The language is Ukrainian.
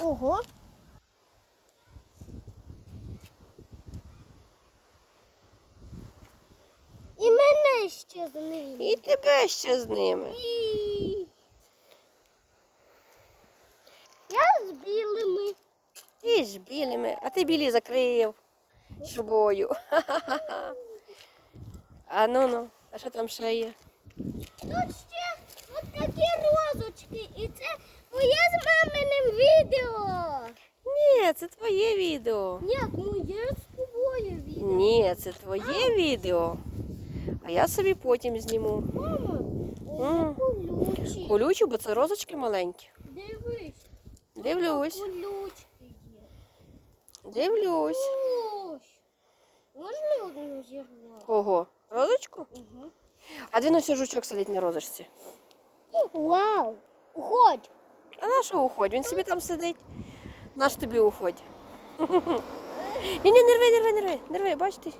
Ого. І мене ще з ним. І тебе ще з ними. І- Я з білими. Ти ж білими, а ти білі закрив шубою. А ну ну, а що там ще є? Тут ще от такі розочки. І це моє з маминим відео. Ні, це твоє відео. Ні, моє з тобою відео. Ні, це твоє відео. А я собі потім зніму. Мама, М. вони колючі. Бо це розочки маленькі. Дивись. Дивлюсь, Колючки є. дивлюсь. Ось. Можна одну зірвати? Кого? Розочку? Угу. А де ось жучок сидить на розочці? Вау! Уходь! А на що уходь? Він собі там сидить. Наш тобі уходь. Ні, ні, не рви, не рви, не бачите?